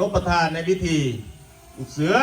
ระประทานในพิธี อุกเสือ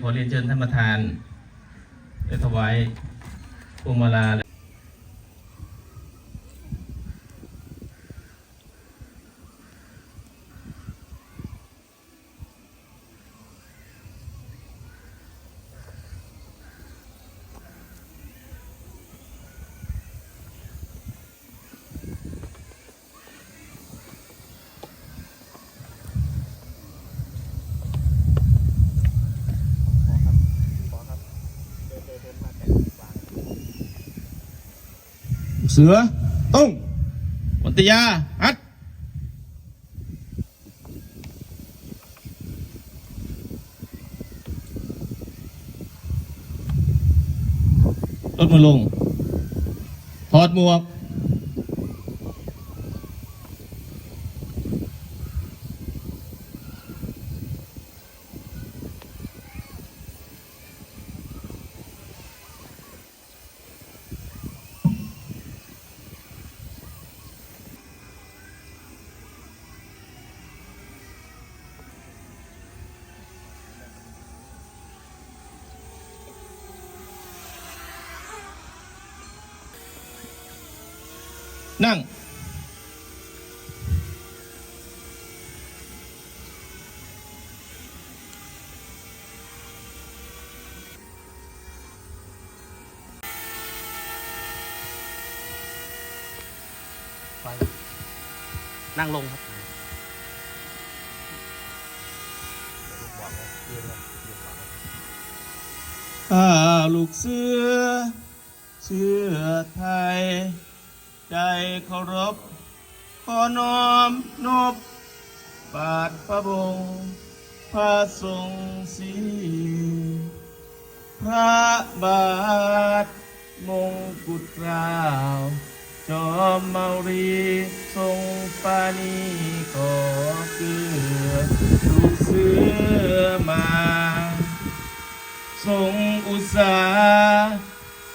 ขอเรียนเชิญท่านประธานได้ถวายพวงมาลา เสือตุ้งวันตยาฮัดลดมือลงถอดหมวก นั่ง นั่งลงครับข้าลูกเสือเชื่อไทย ใจเคารพ ขอน้อมนบ บาทพระบงพระทรงศีพระบาท มงกุฎเกล้าจอมเมารีทรงปานีขอเกือลูกเสือมา ทรงอุตสา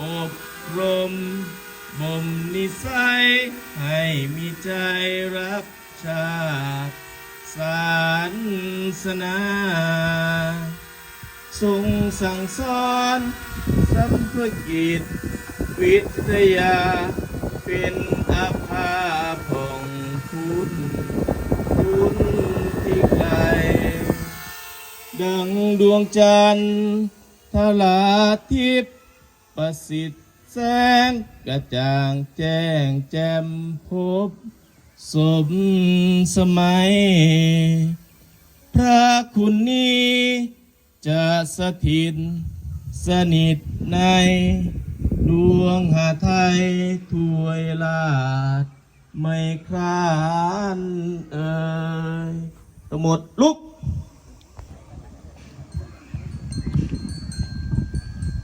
อบรม บ่มนิสัย ให้มีใจรักชาติศาสนาทรงสั่งสอนสัมภกิจวิทยา เป็นอาภาผ่องคุณคุณที่ไกลดังดวงจันทร์ทลาทิพย์ประสิทธิ แสงกระจ่างแจ้งแจ่มพบสมสมัย พระคุณนี้จะสถิตสนิทใน ดวงหาไทยถวยลาด ไม่คลานเอ่ยทั้งหมดลุก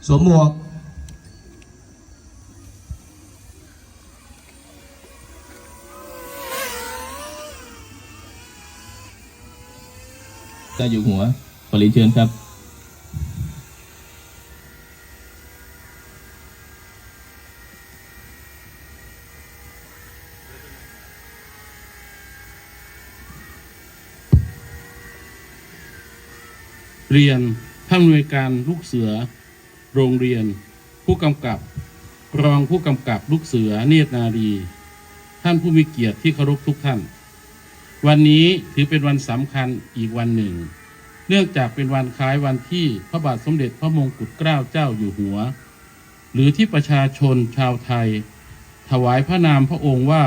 สวมหมวก จะอยู่หัวขอเรียนเชิญครับเรียนท่านอำนวยการลูกเสือ โรงเรียน ผู้กำกับ รองผู้กำกับลูกเสือเนตรนารี ท่านผู้มีเกียรติที่เคารพทุกท่าน วันนี้ถือเป็นวันสำคัญอีกวันหนึ่ง เนื่องจากเป็นวันคล้ายวันที่พระบาทสมเด็จพระมงกุฎเกล้าเจ้าอยู่หัว หรือที่ประชาชนชาวไทย ถวายพระนามพระองค์ว่า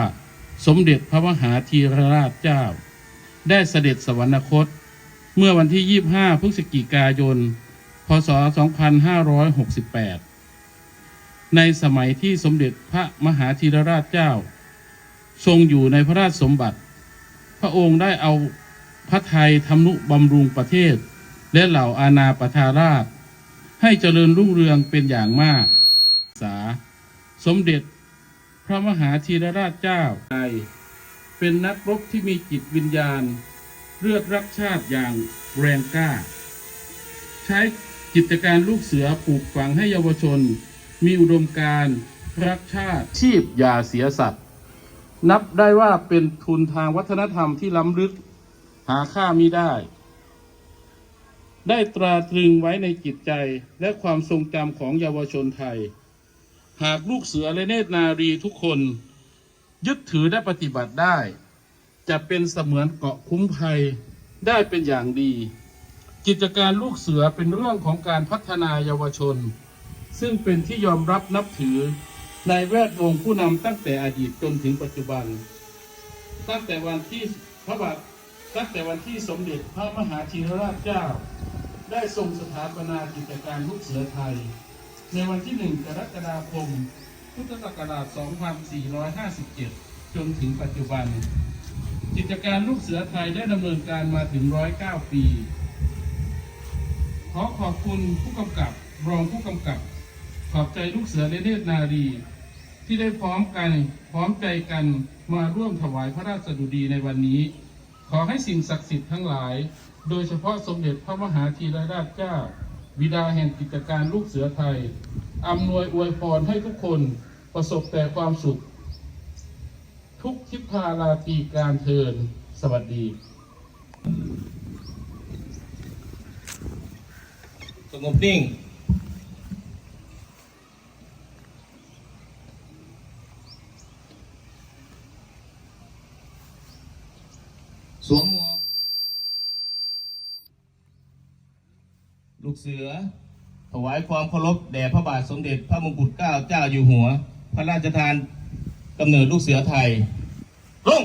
สมเด็จพระมหาธีรราชเจ้า ได้เสด็จสวรรคต เมื่อวันที่ 25 พฤศจิกายน พศ 2568 ในสมัยที่สมเด็จพระมหาธีรราชเจ้า ทรงอยู่ในพระราชสมบัติ พระองค์ได้เอาพระไทยทำนุบำรุงประเทศ และเหล่าอาณาประชาราช ให้เจริญรุ่งเรืองเป็นอย่างมากษาสมเด็จพระมหาธีรราชเจ้าไทยเป็นนักรบที่มีจิตวิญญาณ เลือดรักชาติอย่างแรงกล้า ใช้กิจการลูกเสือปลูกฝังให้เยาวชน มีอุดมการรักชาติชีพอย่าเสียสัตว์ นับได้ว่าเป็นทุนทางวัฒนธรรมที่ล้ำลึกหาค่ามิได้ ได้ตราตรึงไว้ในจิตใจและความทรงจำของเยาวชนไทย หากลูกเสือและเนตรนารีทุกคน ยึดถือและปฏิบัติได้ จะเป็นเสมือนเกาะคุ้มภัยได้เป็นอย่างดี กิจการลูกเสือเป็นเรื่องของการพัฒนาเยาวชน ซึ่งเป็นที่ยอมรับนับถือ ในแวดวงผู้นำตั้งแต่อดีตจนถึงปัจจุบัน ตั้งแต่วันที่พระบาทตั้งแต่วันที่สมเด็จพระมหาธีรราชเจ้า ได้ทรงสถาปนากิจการลูกเสือไทย ในวันที่1กรกฎาคม พุทธศักราช 2457 จนถึงปัจจุบัน กิจการลูกเสือไทยได้ดำเนินการมาถึง 109 ปี ขอขอบคุณผู้กำกับรองผู้กำกับ ขอบใจลูกเสือและเนตรนารีที่ได้พร้อมกันพร้อมใจกันมาร่วมถวายพระราชดุดีในวันนี้ ขอให้สิ่งศักดิ์สิทธิ์ทั้งหลาย โดยเฉพาะสมเด็จพระมหาธีรราชเจ้า บิดาแห่งกิจการลูกเสือไทยอำนวยอวยพรให้ทุกคนประสบแต่ความสุข ทุกทิพาราตรีการเทินสวัสดีสงบนิ่ง สวมหมวกลูกเสือ ถวายความเคารพแด่พระบาทสมเด็จพระมงกุฎเกล้าเจ้าอยู่หัว พระราชทานกำเนิดลูกเสือไทยลง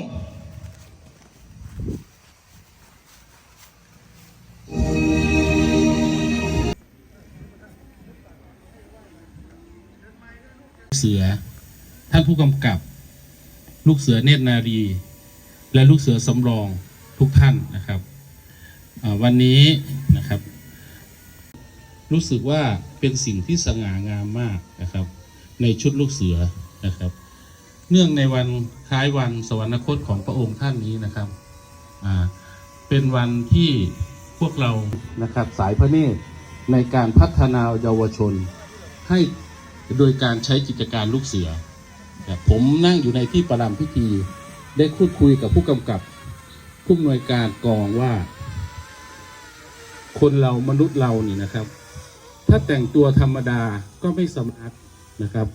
เสือ ท่านผู้กำกับ ลูกเสือเนตรนารี และลูกเสือสำรอง ทุกท่านนะครับวันนี้นะครับ รู้สึกว่าเป็นสิ่งที่สง่างามมากนะครับ ในชุดลูกเสือนะครับ เนื่องในวันคล้ายวันสวรรคตของพระองค์ท่านนี้นะครับเป็นวันที่พวกเรานะครับสายพระเนตรในการพัฒนาเยาวชน ให้โดยการใช้กิจการลูกเสือ ผมนั่งอยู่ในที่ประรำพิธีได้พูดคุยกับผู้กำกับ ผู้อำนวยการกองว่า คนเรามนุษย์เรานี่นะครับ ถ้าแต่งตัวธรรมดาก็ไม่สมาร์ทนะครับ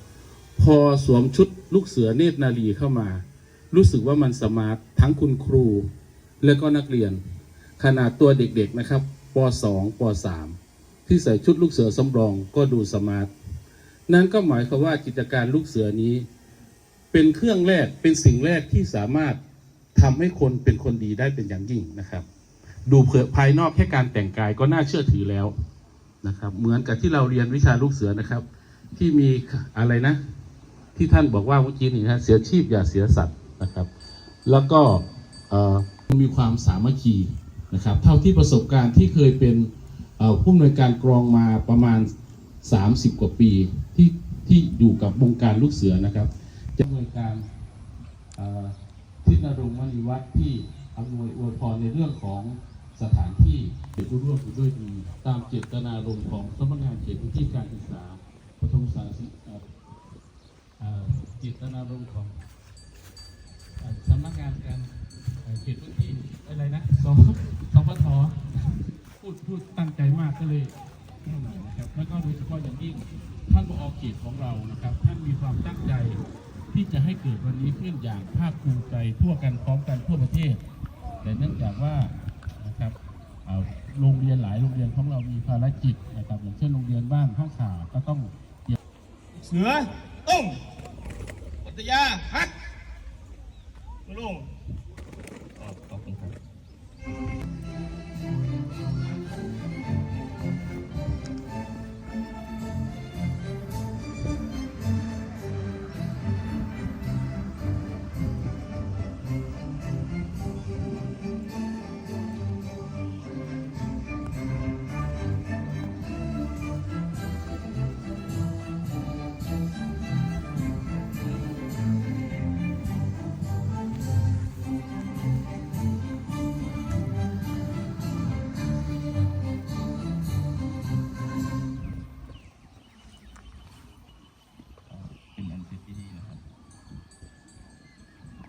พอสวมชุดลูกเสือเนตรนารีเข้ามา รู้สึกว่ามันสมาร์ททั้งคุณครู และก็นักเรียน ขนาดตัวเด็กๆนะครับป .2 ป .3 ที่ใส่ชุดลูกเสือสำรองก็ดูสมาร์ทนั่นก็หมายความว่ากิจการลูกเสือนี้ เป็นเครื่องแรกเป็นสิ่งแรกที่สามารถ ทำให้คนเป็นคนดีได้เป็นอย่างยิ่งนะครับ ดูเผื่อภายนอกแค่การแต่งกายก็น่าเชื่อถือแล้วนะครับ เหมือนกับที่เราเรียนวิชาลูกเสือนะครับ ที่มีอะไรนะ ที่ท่านบอกว่าเมื่อกี้นี่นะเสียชีพอย่าเสียสัตว์นะครับ แล้วก็มีความสามัคคีนะครับ เท่าที่ประสบการณ์ที่เคยเป็นผู้อำนวยการกรองมาประมาณ 30 กว่าปีที่ที่อยู่กับวงการลูกเสือนะครับจะอำนวยการ ทิศนรงมณีวัฒน์ที่อำนวยอวยพรในเรื่องของสถานที่เกิดร่วมด้วยดี ตามเจตนารมณ์ของสำนักงานเขตพื้นที่การศึกษาปฐมศึกษาสิเอ่อเอ่อเจตนารมณ์ของสำนักงานการเขตพื้นที่อะไรนะสสพทพูดพูดตั้งใจมากก็เลยนี่หน่อยนะครับแล้วก็โดยเฉพาะอย่างยิ่งท่านผอเขตของเรานะครับท่านมีความตั้งใจ ที่จะให้เกิดวันนี้ขึ้นอย่างภาคภูมิใจทั่วกันพร้อมกันทั่วประเทศ แต่เนื่องจากว่านะครับโรงเรียนหลายโรงเรียนของเรามีภารกิจนะครับอย่างเช่นโรงเรียนบ้านห้องขาก็ต้องเสือต้งปัตยาฮักลง